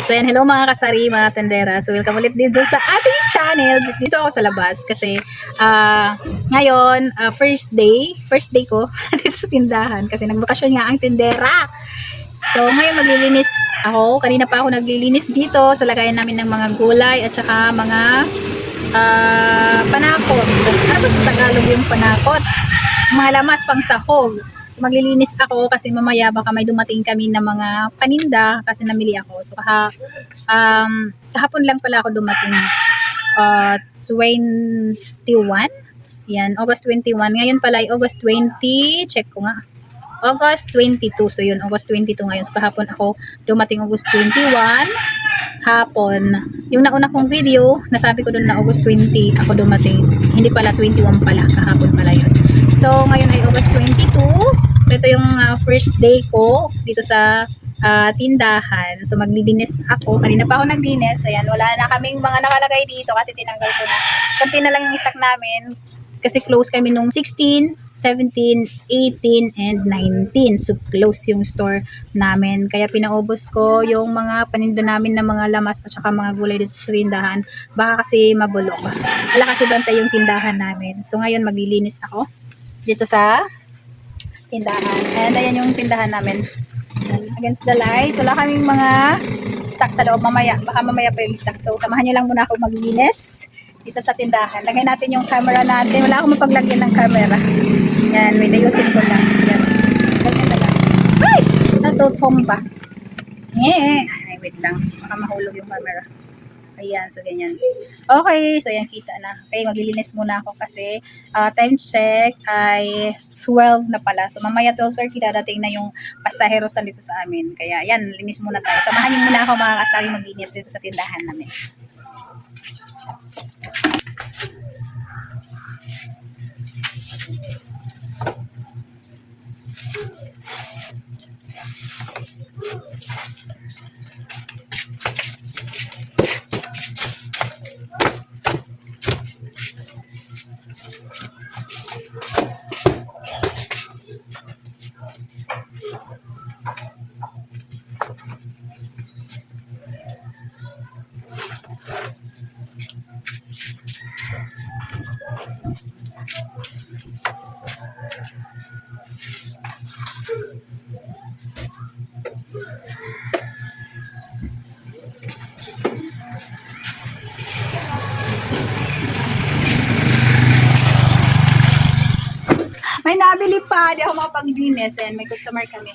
So yan, hello mga kasari, mga tendera. So welcome ulit dito sa ating channel. Dito ako sa labas kasi ah ngayon, ah, first day, first day ko dito sa tindahan kasi nagbakasyon nga ang tendera. So ngayon maglilinis ako. Kanina pa ako naglilinis dito sa lagayan namin ng mga gulay at saka mga ah panakot. Ano ba sa Tagalog yung panakot? Mga lamas pang sahog. So maglilinis ako kasi mamaya baka may dumating kami na mga paninda kasi namili ako. So kaha, um, kahapon lang pala ako dumating. Uh, 21. Yan, August 21. Ngayon pala ay August 20. Check ko nga. August 22. So yun, August 22 ngayon. So kahapon ako dumating August 21. Hapon. Yung nauna kong video, nasabi ko doon na August 20 ako dumating. Hindi pala 21 pala. Kahapon pala yun. So ngayon ay August 22. So ito yung ah, first day ko dito sa ah, tindahan. So maglilinis ako. Kanina pa ako naglinis. Ayan, wala na kaming mga nakalagay dito kasi tinanggal ko na. Kunti na lang yung stock namin kasi close kami nung 16, 17, 18, and 19. So, close yung store namin. Kaya pinaubos ko yung mga paninda namin na mga lamas at saka mga gulay dito sa tindahan. Baka kasi mabulok. Wala kasi bantay yung tindahan namin. So, ngayon maglilinis ako dito sa tindahan. And ayan yung tindahan namin. Against the light. Wala kaming mga stock sa loob mamaya. Baka mamaya pa yung stock. So, samahan nyo lang muna ako maglinis dito sa tindahan. Lagay natin yung camera natin. Wala akong mapaglagyan ng camera. Yan, wait, ayusin ko lang. Yan. Ganyan na lang. Ay! Natutong ba? Eh, ay, wait lang. Baka mahulog yung camera. Ayan, so ganyan. Okay, so yan, kita na. Okay, maglilinis muna ako kasi ah, time check ay 12 na pala. So mamaya 12.30 dadating na yung pasahero sa dito sa amin. Kaya yan, linis muna tayo. Samahan niyo muna ako mga kasali maglinis dito sa tindahan namin. May nabili pa, di ako makapaglinis. Ayan, may customer kami.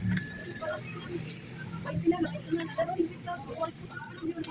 嗯。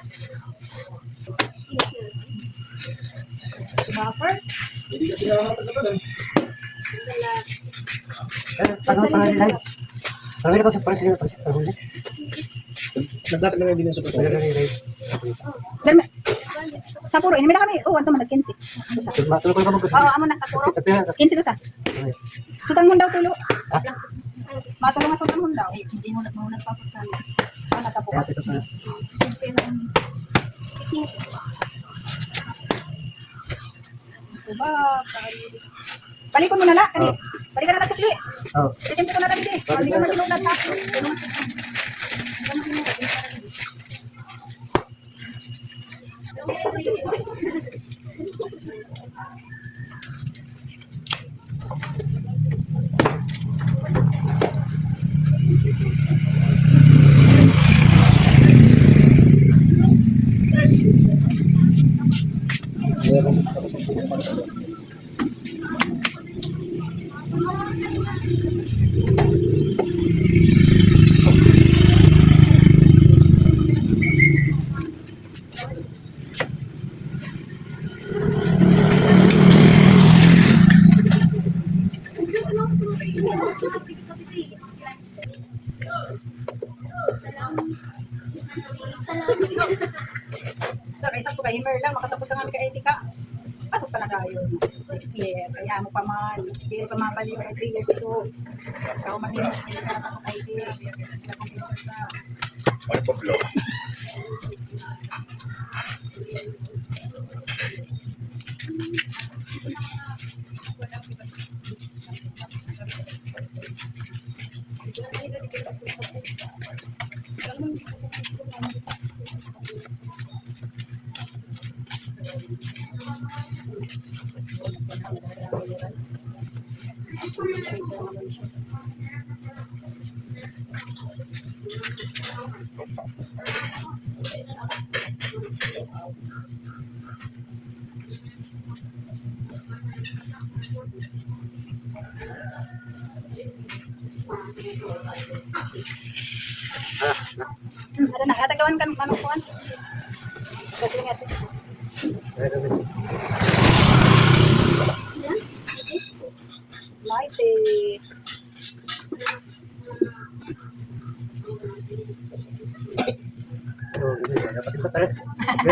Buffers? Tagal pa rin lang. Sabi na ko sa president pa siya. Nagdating na din sa rin rin. Derme. Sa puro, ini na kami. Oh, ato man 15. Dusa. Matulog ko na mag- Oo, amo na sa puro. Tapi na. 15 dusa. Sutang mo daw tulo. Matulong nga sutang mo daw. Hindi mo na mo nagpapasan. Ano ta po? Kaya ito pa. Diba? Balikon mo na la. Kani. Balikan na na sukli. Oh. Titimpo ko na lang din. Hindi ka matinugad ha. Sa kaisa ko kay Himer lang, makatapos lang kami ka etika. Pasok ka na tayo. Next year. Kaya mo pa man. Hindi pa mabalik ka 3 years ago. Ikaw mahimos. Hindi ka na sa IT. Ano pa blow? Hmm, Ada na. Katagawan kan ano kuan. Kasi nga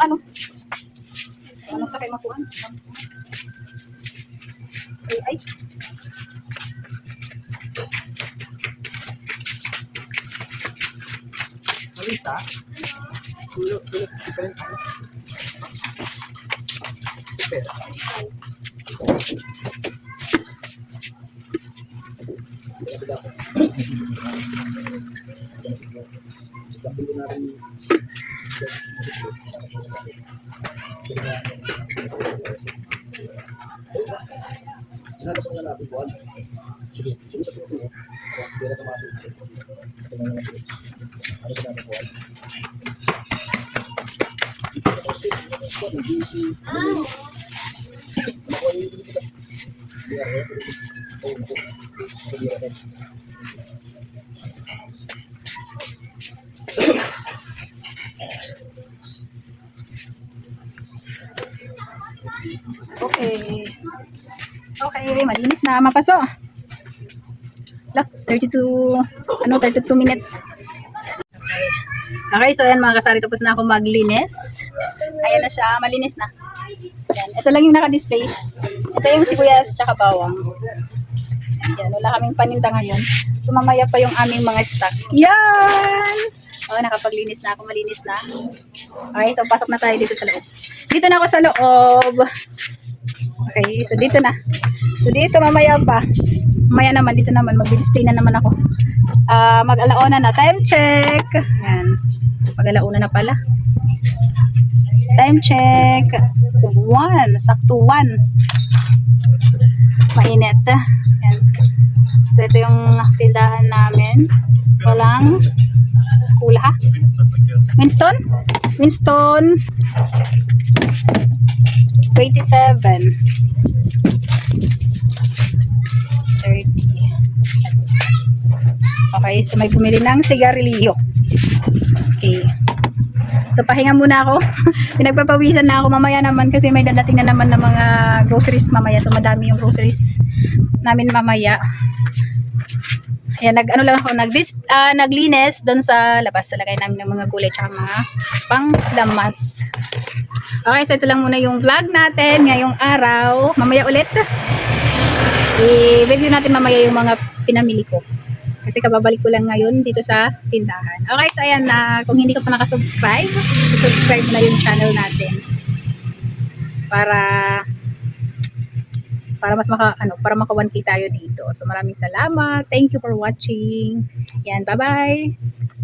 Ano? Ano ka kayo makuha? Ay, ay. Malita. Sulok, sulok. Different. Super. Sinabi ko na natin, Juan. Sige, sumunod ko ito. Hindi na tumasok. Ito na naman. Ano ba natin, Juan? Okay. Okay, malinis na. Mapaso. La, 32, ano, 32 minutes. Okay. Okay, so ayan mga kasari, tapos na ako maglinis. Ayan na siya, malinis na. Ayan, ito lang yung naka-display. Ito yung sibuyas tsaka bawang. Ayan, wala kaming paninda ngayon. So mamaya pa yung aming mga stock. Yan! Oh, nakapaglinis na ako, malinis na. Okay, so pasok na tayo dito sa loob. Dito na ako sa loob. Okay, so dito na. So dito mamaya pa. Mamaya naman, dito naman, mag-display na naman ako. Ah, mag-alauna na. Time check. Yan. Mag-alauna na pala. Time check. One. Sakto one. Mainit. Yan. So ito yung tindahan namin. Walang kula ha? Winston? Winston 27 30 Okay, so may bumili ng sigarilyo. Okay. So pahinga muna ako. Pinagpapawisan na ako mamaya naman kasi may dadating na naman ng mga groceries mamaya. So madami yung groceries namin mamaya. Ayan, nag, ano lang ako, nag, ah, naglinis doon sa labas. Sa lagay namin ng mga gulay tsaka mga panglamas. Okay, so ito lang muna yung vlog natin ngayong araw. Mamaya ulit. I-review natin mamaya yung mga pinamili ko. Kasi kababalik ko lang ngayon dito sa tindahan. Okay, so ayan na kung hindi ka pa nakasubscribe, subscribe na yung channel natin. Para para mas maka ano, para maka 1K tayo dito. So maraming salamat. Thank you for watching. Yan, bye-bye.